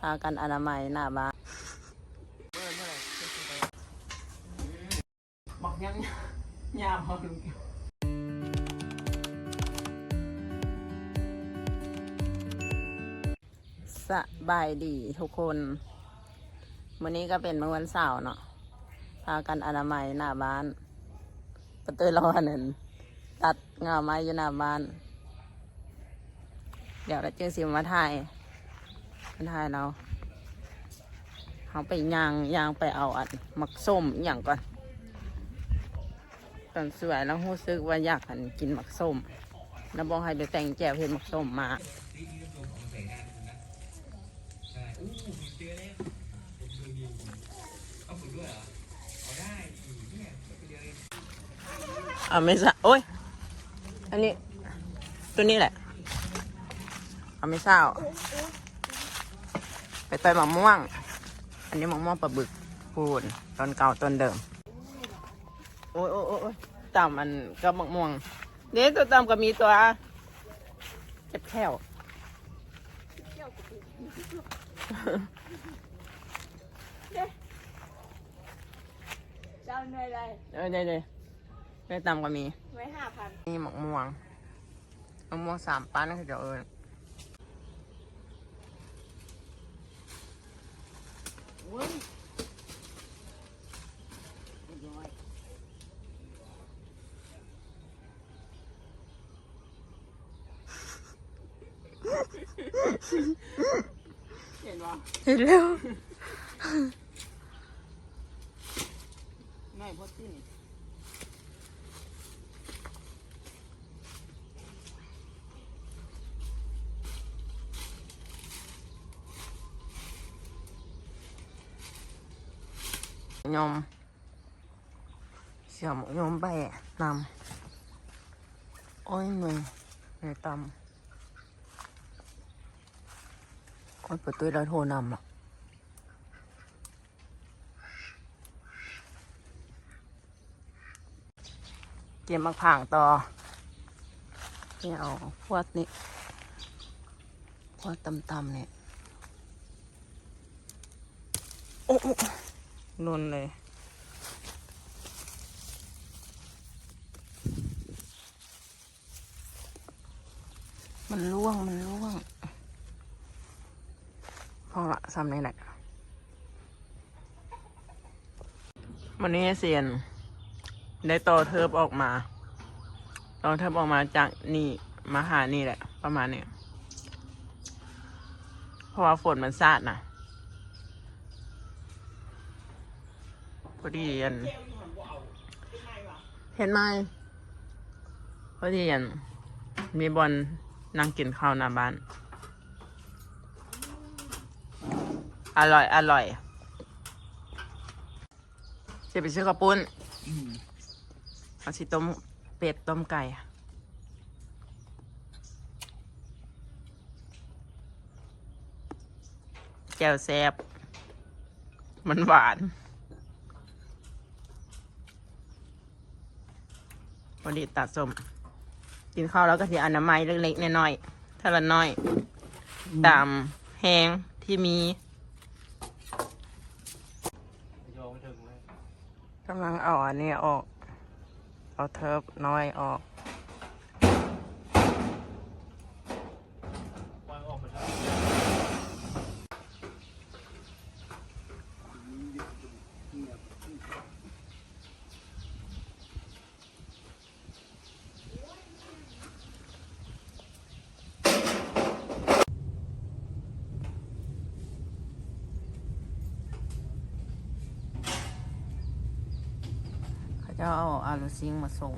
พากันอนามัยหน้าบ้านบอกยังยามพอลุงสบายดีทุกคนวันนี้ก็เป็นเมื่อวันเสาร์เนาะพากันอนามัยหน้าบ้าน ประตูรอหนึ่งตัดเงาไม้อยู่หน้าบ้าน เดี๋ยวเราจึงสิมาถ่าย มาถ่ายเราเขาไปยางยางไปเอาอันมักส้มอย่างก่อน ตอนสวยแล้วรู้สึกว่าอยากหันกินมักส้ม แล้วบอกให้ไปแต่งแจวเห็นมักส้มมาอ่าไม่ใช่โอ้ย อันนี้ ตัวนี้แหละอาไม่เศร้า ไปต่อยมะม่วง อันนี้มะม่วงปลาบึกพูนต้นเก่าต้นเดิมโอ้ยโอ้ยโอ้ยโอ้ยต่ำมันก็มะม่วงเดี๋ยวตัวต่ำก็มีตัวเจ็บแค่วเจ้าเหนื่อยเลยเออเดี๋ยวเดี๋ยวเดี๋ยวต่ำก็มี ไว้ห้าพันนี่มะม่วงมะม่วงสามปั้นคือจะเอิญ เห็นปะเห็นแล้ว ไม่พอที่ ยอมเสียมยอมแบะนำโอ้ยหนื่อยเหนื่ตำคนเปิดตู้แล้วโทรนำอะเก็บมักผ่างต่อนี่เอาพวดนี่พวดตำๆเนี่ยโอ้ นุนเลย มันร่วง มันร่วง พอละซ้ำนี่แหละวันนี้เซียน ได้ต่อเทิบออกมาต่อเทิบออกมาจากนี่มาหานี่แหละ ประมาณนี้เพราะว่าฝนมันสาดนะ พอดีอันเห็นไหมพอดีอันมีบอลนั่งกินข้าวหน้าบ้าน อร่อย อร่อยจะไปซื้อกระปุ้นเอาสิต้มเป็ดต้มไก่แจ่วแซบมันหวาน พอดีตัดสมกินข้าวแล้วก็ที่อนามัยเล็กๆน้อยๆเท่าละน้อย ตามแห้งที่มีกำลังเอาอันนี้ออก เอาเทิบน้อยออก เขาจะ เอาลูซิงมาส่ง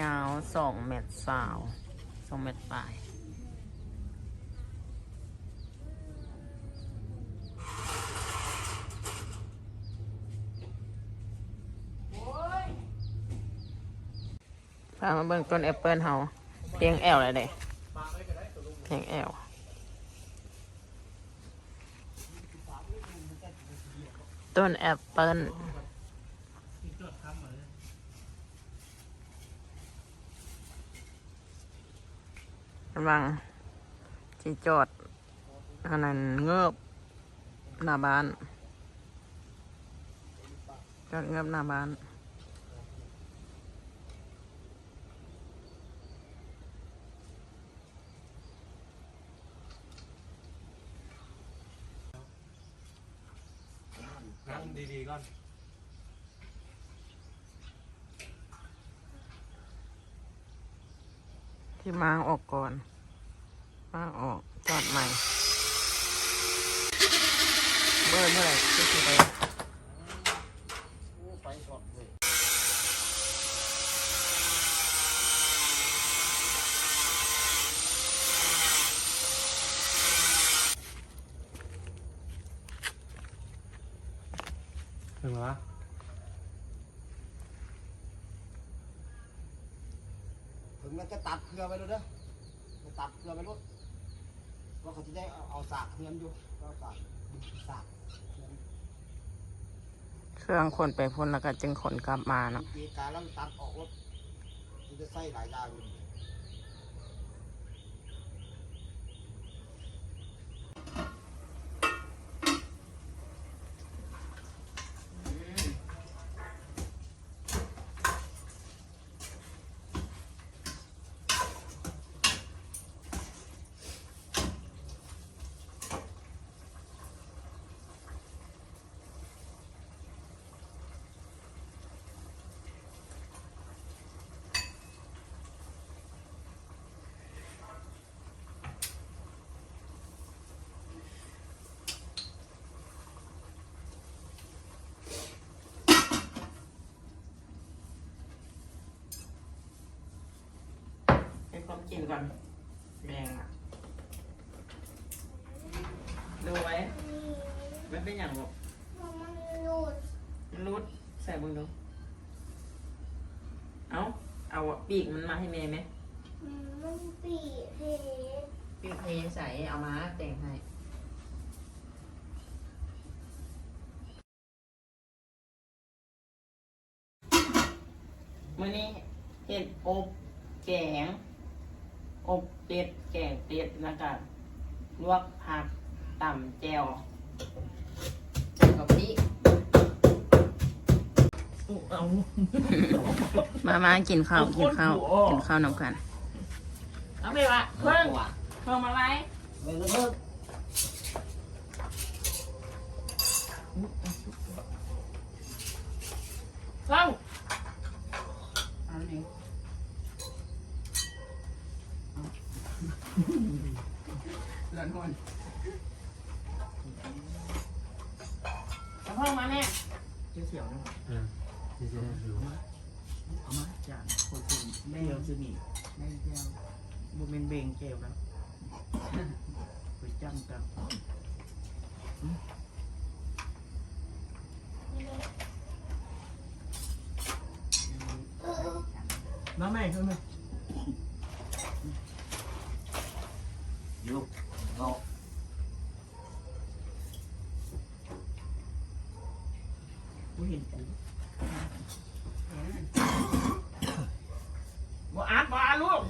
ยาวสองเมตรสาวสองเมตรปลายพามาเบิ่งต้นแอปเปิลเฮาเพียงแอลเลยเด้ อย่างแอวต้นแอปเปิลกำลังจีจอดอันนั้นเงือบหน้าบ้านจอดเงือบหน้าบ้าน ที่มาออกก่อนมาออกจอดใหม่ เบอร์เมื่อไหร่จะไปไปสดเลยถึงแล้ว ถึงแล้วจะตัดเครือไปเลยเด้อจะตัดเครือไปรถว่าเขาจะได้เอาเอาสากเคลือนอยู่เอาสากสากเคลือนเครื่องขนไปพ่นแล้วก็จึงขนกลับมาเนาะ ปีกาแล้วตัดออกรถมันจะใส่หลายอย่างอยู่ ให้ความกินก่อนแดงอะ ดูไว้ ไมันเป็นอย่างบอกมันหลุดมันรุดใส่มึงดู เอาเอาอะปีกมันมาให้แม่ไหม มันปีเพปีกเทใส่เอามาแต่งให้มื่อนี้เห็ดอบแกง อบเป็ดแกงเป็ดแล้วก็ลวกผักต่ำแจวกับพี่เอามามากินข้าวกินข้าวกินข้าวนำกันเอาไปวะเพิ่งเพิ่งมาไว้เลยนะเพิ่มเพิ่งเอาหนึ่ง ร้อนคนเอาเพิ่งมาแม่เจียวเสียวนะอืมนี่จะหิวเอามาจานคนกินแม่เจียวจะมีแม่เจียวบุเมนเบงเจียวแล้วไปจ้ำกับน้าแม่ขึ้นไหมอยู่เอา กูเห็นกูบ่อาดบ่อาดลูก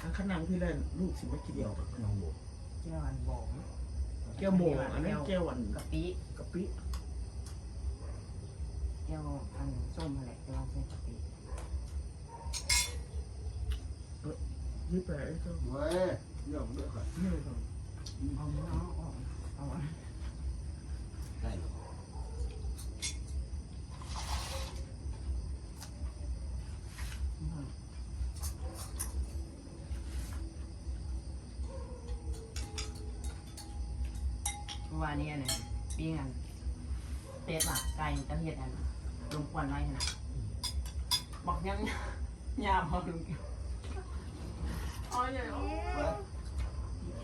อันขนาดที่เล่นลูกสิว่ากินเดียวน้องโบแก้วอันบองแก้วโมงอันนั้นแก้วอันกะปิกะปิแก้วอันส้มอะไรแก้วเส้นกะปินี่ไปไอ้เจ้าเว้ยเรื่องเรื่องก่อนนี่เลยก่อน เอามาเอาออกเอาอันได้หรอเมื่อวานนี้เนี่ยปิ้งอันเป็ดอะไก่จะเห็ดอันลงควันไว้นะบอกยังยาพอลุงอ๋อเดี๋ยวเว้ย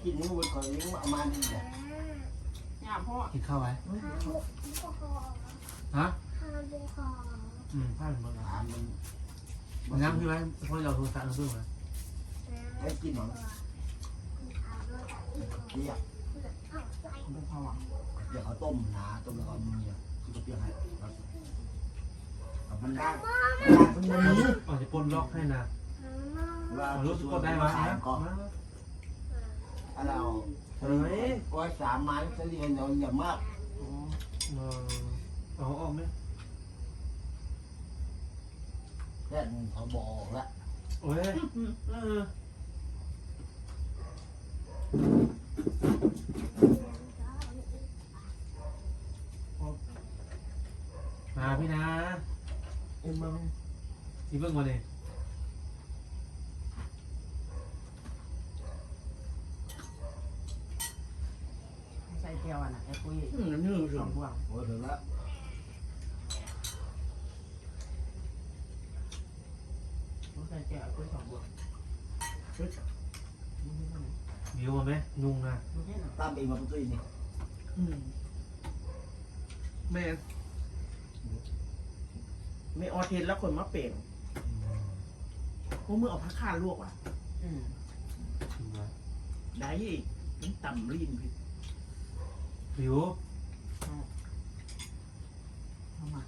กินนี่มันก่อนยังประมาณนี้แหละยามพ่อกินข้าวไว้ห้าบุกคอฮะห้าบุกคออืมข้าวมันอาหารมันมันน้ำใช่ไหมเพราะเราโทรศัพท์เราเพิ่งมาให้กินหน่อยเดี๋ยวเป็นพ่อเดี๋ยวเขาต้มนะต้มแล้วก็เอามือเนี่ยคือจะเปรี้ยวให้ครับเอามันได้ได้คุณมันนี้อ๋อจะปนล็อกให้นะว่าอ๋อรู้สึกกดได้ไหมขายนะ ก็อะไรเอาเฮ้ยโอ้ยสามไม้จะเรียนเอาอย่างมากเอาออกไหมแค่เขาบอกละโอ้ยเออมาพี่นะเอ็มบ้างนี่เบิ่งมาเลย ใส่เกียวอะนะไอ้ปุ้ยอืมนี่สองบวงโอ้ยถึงแล้วใส่เกียวไอ้ปุ้ยสองบวงชุดมึงไม่ทำไมวิวมาไหมนุ่งนะมึงแค่หนอตามเองมาเป็นตัวนี่อืมแม่ไม่ออเทนแล้วคนมาเปลี่ยนพวกมึงเอาผ้าคาดลวกอะ อืมถึงแล้วได้อีกมันต่ำรีนพี่ วิวเอามา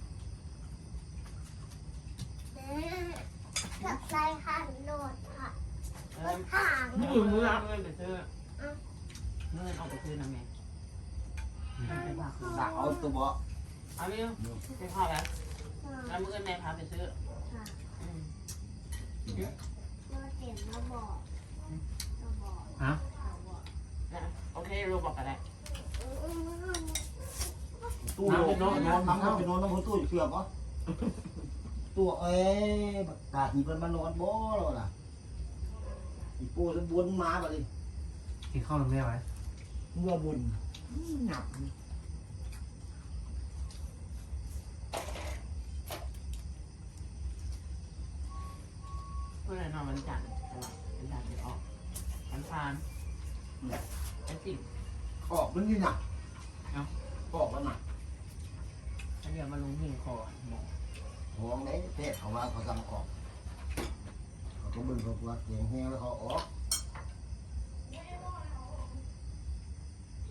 กับใส่หันโหลดค่ะเออหางมึงมึงเอาเงินไปซื้อเงินเอาไปซื้อนะแม่ไปบ้าคือดักเอาตัวบ่เอาเร็วไปพ่อแล้วแล้วมึงเงินแม่พาไปซื้ออืมเราเห็นเราบอกเราบอกฮะเราบอกนะโอเครู้บอกกันได้ ตู้นอนนอนน้ำไปนอนน้ำหัวตู้เสือกเหรอตัวเอ้ยตาหีเพิ่นมานอนบ่แล้วล่ะอีปูจะบวนมาบ่ดิกินข้าวน้ำแม่ไหมงัวบุญหนับเพื่อนนอนวันจันทร์ตลอดวันจันทร์จะออกวันพานวันจิ๋วออกมันนี่น่ะเอ้าออกแล้วน่ะแล้วเดี๋ยวมาลงหิ้งคอหมอห้องไหนเทศเขาว่าเขาสั่งออกเขาก็บิ่งเขาว่าเสียงแห้งแล้วเขาออก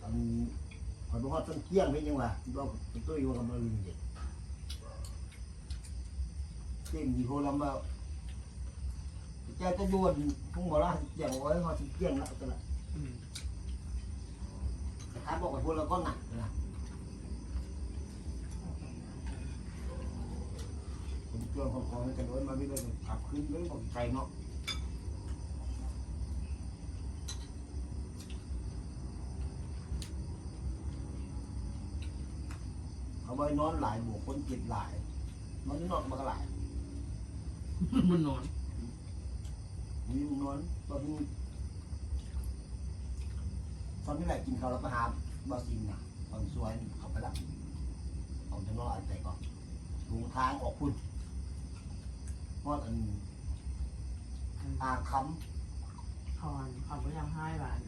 อันขาบอกว่าต้นเกี้ยงเป็นยังไงบอกตัวอยู่กับมันเด็กเก่งดีโคลำว่าแกจะยวนพุ่งมาละเกี่ยงไว้เขาสิเกี้ยงละกันละอืมแต่ถ้ายบอกกับพวกเราก็หนักนะ ผมเกี่ยวของของกันไว้มาไม่ได้ขับขึ้นเลยบอกใจเนาะเขาไปนอนหลายบวกคนเจ็บหลายนอนนี่นอนมาก็หลายมันนอนมีมึงนอนตอนนี้ตอนนี้แหละกินข้าวแล้วก็หาบาซินนะตอนสวยเขาไปละเอาจะนอนอะไรก่อนลงทางออกพุ่น เพราะอันอ่างคคอนเขาก็ยังให้บ้าน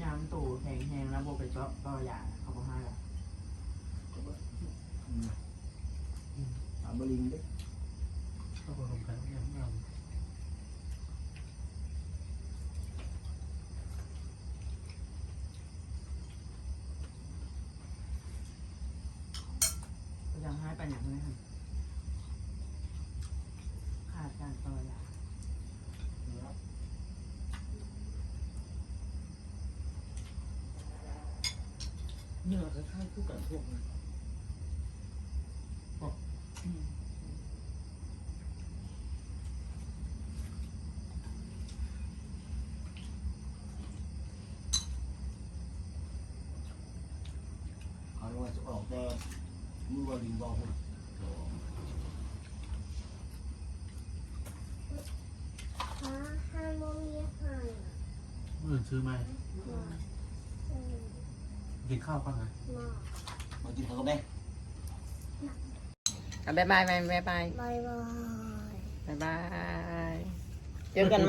ยามตู่แข็งแหงแล้วโบไปเจาะก็อย่าเขาก็ให้ละำอืมตามบริงเด้ข้าวผสมกันยังไม่เอาก็ยังให้ไปอย่างนี้ขาดการต่ออย่าเนื้อคล้ายๆคู่กันพวกนั้นอืมเขาเรียกว่าจะออกแต่มือบริงบอกพุ่น หาห้าโมงเย็นหัน เมื่อ ซื้อไหมมาเออกินข้าวก่อนนะมามากินข้าวกันไหมบ๊ายบายบ๊ายบาย บายบาย บ๊ายบาย เจอกันไหม